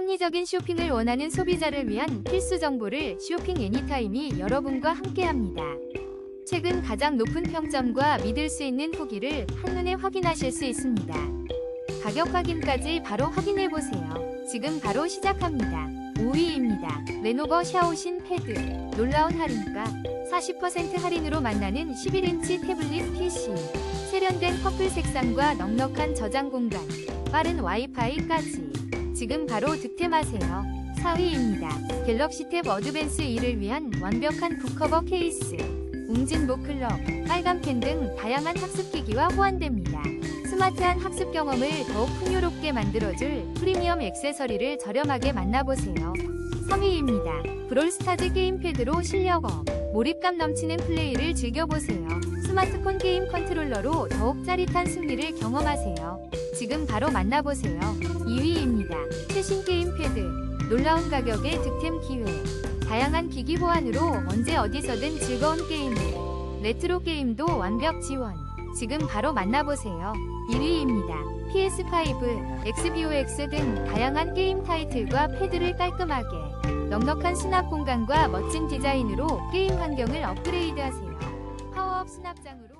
합리적인 쇼핑을 원하는 소비자를 위한 필수 정보를 쇼핑 애니타임이 여러분과 함께합니다. 최근 가장 높은 평점과 믿을 수 있는 후기를 한눈에 확인하실 수 있습니다. 가격 확인까지 바로 확인해 보세요. 지금 바로 시작합니다. 5위입니다. 레노버 샤오신 패드. 놀라운 할인가 40% 할인으로 만나는 11인치 태블릿 PC. 세련된 퍼플 색상과 넉넉한 저장 공간. 빠른 와이파이까지. 지금 바로 득템하세요. 4위입니다. 갤럭시 탭 어드밴스 2를 위한 완벽한 북커버 케이스. 웅진 목클럽, 빨간 펜 등 다양한 학습기기와 호환됩니다. 스마트한 학습 경험을 더욱 풍요롭게 만들어줄 프리미엄 액세서리를 저렴하게 만나보세요. 3위입니다. 브롤스타즈 게임패드로 실력업, 몰입감 넘치는 플레이를 즐겨보세요. 스마트폰 게임 컨트롤러로 더욱 짜릿한 승리를 경험하세요. 지금 바로 만나보세요. 2위입니다. 최신 게임 패드, 놀라운 가격의 득템 기회, 다양한 기기 보안으로 언제 어디서든 즐거운 게임을, 레트로 게임도 완벽 지원. 지금 바로 만나보세요. 1위입니다. PS5, XBOX 등 다양한 게임 타이틀과 패드를 깔끔하게, 넉넉한 수납 공간과 멋진 디자인으로 게임 환경을 업그레이드하세요. 파워업 수납장으로